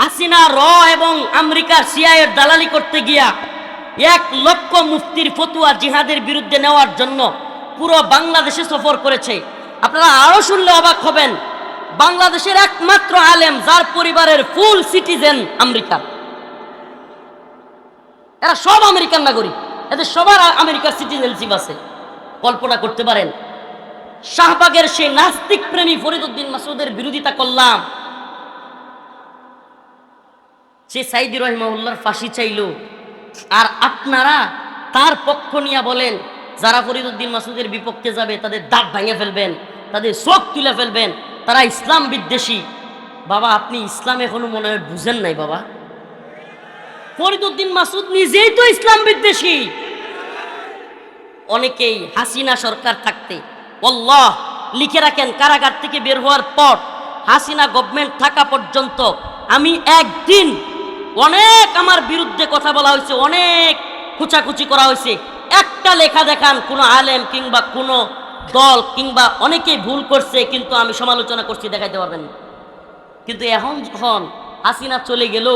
হাসিনা, র এবং আমেরিকার সিআইয়ের দালালি করতে গিয়া এক লক্ষ মুফতির ফতুয়া জিহাদের বিরুদ্ধে নেওয়ার জন্য পুরো বাংলাদেশে সফর করেছে। আপনারা আরও শুনলে অবাক হবেন, বাংলাদেশের একমাত্র আলেম যার পরিবারের ফুল সিটিজেন আমেরিকা এরা সব আমেরিকান নাগরিক, এদের সবার আমেরিকার সিটিজেনশিপ আছে। কল্পনা করতে পারেন, শাহবাগের সেই নাস্তিক প্রেমী ফরিদুদ্দিন মাসুদের বিরোধিতা করলাম। সে সাইদি রহিমাউল্লাহর ফাঁসি চাইল। আর আপনারা তার পক্ষ নিয়ে বলেন, যারা ফরিদুদ্দিন মাসুদের বিপক্ষে যাবে, তাদের দাঁত ভেঙে ফেলবেন, তাদের চোখ তুলে ফেলবেন, তারা ইসলাম বিদ্বেষী। বাবা, আপনি ইসলাম এখনও মনে হয় বুঝেন নাই বাবা। ফরিদুদ্দিন মাসুদ নিজেই তো ইসলাম বিদ্বেষী। অনেকেই হাসিনা সরকার থাকতে অল্লাহ লিখে রাখেন, কারাগার থেকে বের হওয়ার পর হাসিনা গভর্নমেন্ট থাকা পর্যন্ত আমি একদিন অনেক আমার বিরুদ্ধে কথা বলা হয়েছে, অনেক খুচাখুচি করা হয়েছে। একটা লেখা দেখান, কোনো আলেম কিংবা কোনো দল কিংবা অনেকেই ভুল করছে, কিন্তু আমি সমালোচনা করছি, দেখাইতে পারবেন কিন্তু এখন যখন হাসিনা চলে গেল,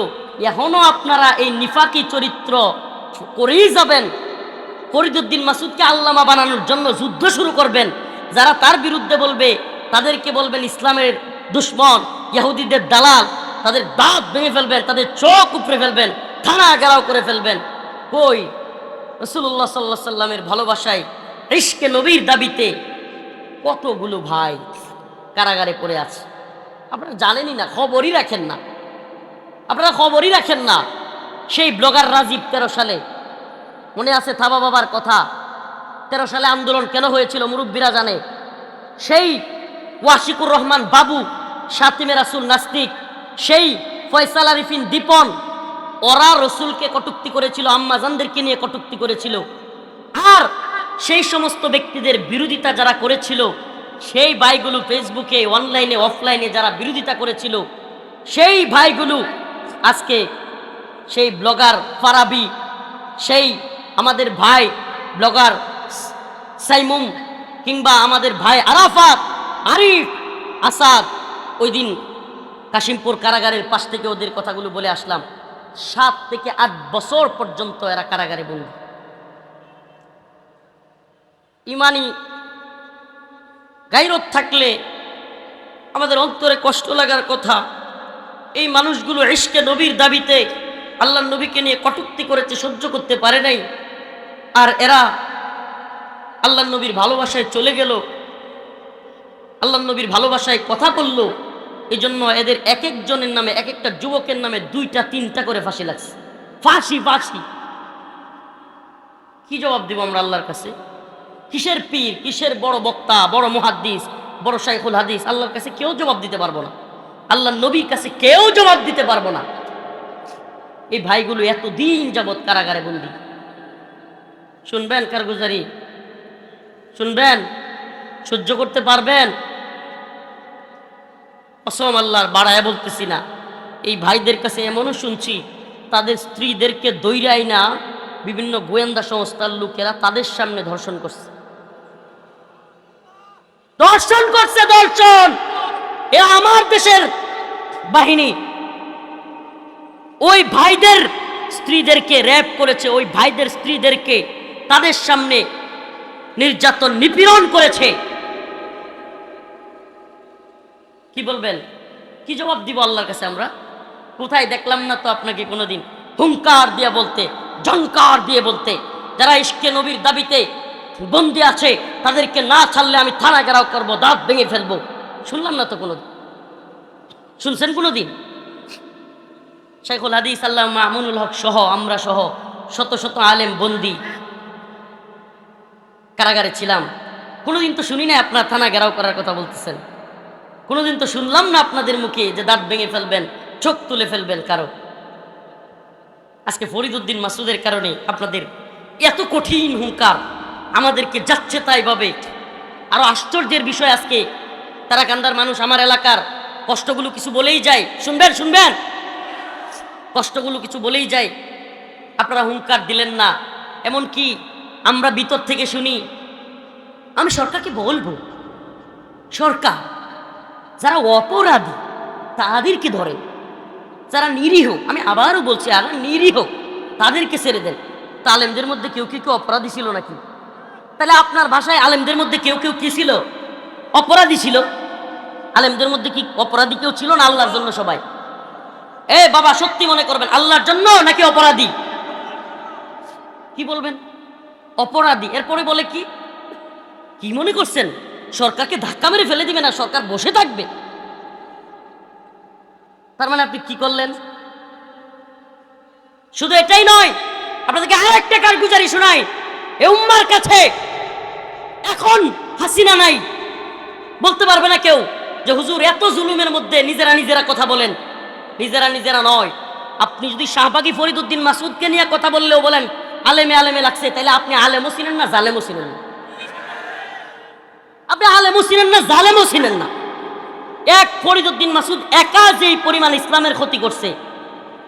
এখনও আপনারা এই নিফাকি চরিত্র করেই যাবেন। ফরিদুদ্দিন মাসুদকে আল্লামা বানানোর জন্য যুদ্ধ শুরু করবেন। যারা তার বিরুদ্ধে বলবে, তাদেরকে বলবেন ইসলামের দুশ্মন ইহুদিদের দালাল। তাদের দাঁত ভেঙে ফেলবেন, তাদের চোখ উপড়ে ফেলবেন, থানা গেরাও করে ফেলবেন। কই? রসুল্লাহ সাল্লাহ সাল্লামের ভালোবাসায়, ইশকে নবীর দাবিতে কতগুলো ভাই কারাগারে পড়ে আছে। আপনারা জানেনই না, খবরই রাখেন না। আপনারা খবরই রাখেন না। সেই ব্লগার রাজীব তেরো সালে, মনে আছে থাবা বাবার কথা? তেরো সালে আন্দোলন কেন হয়েছিল মুরব্বীরা জানে? সেই ওয়াশিকুর রহমান বাবু সাতিমে রাসুল নাস্তিক সেই ফয়সাল আরিফিন দীপন, ওরা রসুলকে কটুক্তি করেছিল আম্মাজানদেরকে নিয়ে কটুক্তি করেছিল। আর সেই সমস্ত ব্যক্তিদের বিরোধিতা যারা করেছিল, সেই ভাইগুলো ফেসবুকে, অনলাইনে, অফলাইনে যারা বিরোধিতা করেছিল, সেই ভাইগুলো আজকে সেই ব্লগার ফারাবি, সেই আমাদের ভাই ব্লগার সাইমুম, কিংবা আমাদের ভাই আরাফাত, আরিফ, আসাদ, ওই দিন কাশিমপুর কারাগারের পাশ থেকে ওদের কথাগুলো বলে আসলাম। সাত থেকে আট বছর পর্যন্ত এরা কারাগারে বন্দী। ইমানি গাইরত থাকলে আমাদের অন্তরে কষ্ট লাগার কথা। এই মানুষগুলো ইশকে নবীর দাবিতে আল্লাহ নবীকে নিয়ে কটুক্তি করেছে, সহ্য করতে পারে নাই। আর এরা আল্লাহ নবীর ভালোবাসায় চলে গেল, আল্লাহ নবীর ভালোবাসায় কথা বলল। এই জন্য এদের এক একজনের নামে, এক একটা যুবকের নামে দুইটা, তিনটা করে ফাঁসি লাগছে। ফাঁসি ফাঁসি। কি জবাব দিব আমরা আল্লাহর কাছে? কিসের পীর, কিসের বড় বক্তা, বড় মুহাদ্দিস, বড় শাইখুল হাদিস? আল্লাহর কাছে কেউ জবাব দিতে পারব না। আল্লাহ নবীর কাছে কেউ জবাব দিতে পারব না। এই ভাইগুলো এতদিন যাবৎ কারাগারে বন্দি। শুনবেন কারগুজারি? শুনবেন? সহ্য করতে পারবেন? অসম আল্লাহর বাড়ায় বলতেছি না। এই ভাইদের কাছে এমনও শুনছি, তাদের স্ত্রীদেরকে দৈরাই না, বিভিন্ন গোয়েন্দা সংস্থার লোকেরা তাদের সামনে ধর্ষণ করছে। দর্শন করছে দর্শন এ আমার দেশের বাহিনী। ওই ভাইদের স্ত্রীদেরকে র্যাপ করেছে, ওই ভাইদের স্ত্রীদেরকে তাদের সামনে নির্যাতন নিপীড়ন করেছে। কি বলবেন? কি জবাব দিব আল্লাহর কাছে আমরা? কোথায় দেখলাম না তো আপনাকে কোনোদিন? হুঙ্কার দিয়ে বলতে জঙ্কার দিয়ে বলতে, যারা ইশকে নবীর দাবিতে বন্দি আছে, তাদেরকে না ছাড়লে আমি থানা গেরাও করব, দাঁত ভেঙে ফেলব। শুনলাম না তো কোনোদিন? শুনছেন কোনোদিন? শেখুল হাদিস, আল্লাহ মামুনুল হক সহ, আমরা সহ শত শত আলেম বন্দি কারাগারে ছিলাম। কোনোদিন তো শুনি না আপনার থানা ঘেরাও করার কথা বলতেছেন। কোনোদিন তো শুনলাম না আপনাদের মুখে যে দাঁত ভেঙে ফেলবেন, চোখ তুলে ফেলবেন কারও। আজকে ফরিদুদ্দিন মাসুদের কারণে আপনাদের এত কঠিন হুঙ্কার আমাদেরকে যাচ্ছে তাই ভাবে। আরও আশ্চর্যের বিষয় আজকে, তারা কান্দার মানুষ আমার এলাকার, কষ্টগুলো কিছু বলেই যায়। শুনবেন শুনবেন? কষ্টগুলো কিছু বলেই যায়। আপনারা হুঙ্কার দিলেন না। এমন কি আমরা ভিতর থেকে শুনি, আমি সরকারকে বলব, সরকার যারা অপরাধী, তাদেরকে ধরে। যারা নিরীহ, আমি আবারও বলছি, আর নিরীহ, তাদেরকে ছেড়ে দেন। তা আলেমদের মধ্যে কেউ কেউ কেউ অপরাধী ছিল নাকি? তাহলে আপনার ভাষায় আলেমদের মধ্যে কেউ কেউ কি ছিল? অপরাধী ছিল। আলেমদের মধ্যে কি অপরাধী কেউ ছিল না আল্লাহর জন্য সবাই? এ বাবা, সত্যি মনে করবেন, আল্লাহর জন্য নাকি অপরাধী? কি বলবেন? অপরাধী। এরপরে বলে কি? কি মনে করছেন? সরকারকে ধাক্কা মেরে ফেলে দিবে না, সরকার বসে থাকবে। তার মানে আপনি কি করলেন? শুধু এটাই নয়, আপনাদেরকে আর একটা কারগুজারি শোনাই। এ উম্মার কাছে এখন হাসিনা নাই। বলতে পারবে না কেউ যে, হুজুর, এত জুলুমের মধ্যে নিজেরা নিজেরা কথা বলেন। নিজেরা নিজেরা নয়। আপনি যদি শাহবাগী ফরিদুদ্দিন মাসুদকে নিয়ে কথা বললেও বলেন, আলেমে আলেমে লাগছে। তাহলে আপনি আলেমও ছিলেন না জালেমও ছিলেন না। আপনি আলেমও ছিলেন না জালেমও ছিলেন না। এক ফরিদুদ্দিন মাসুদ একা যেই পরিমাণ ইসলামের ক্ষতি করছে,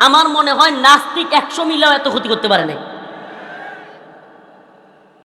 আমার মনে হয় নাস্তিক একশো মিলেও এত ক্ষতি করতে পারে নাই।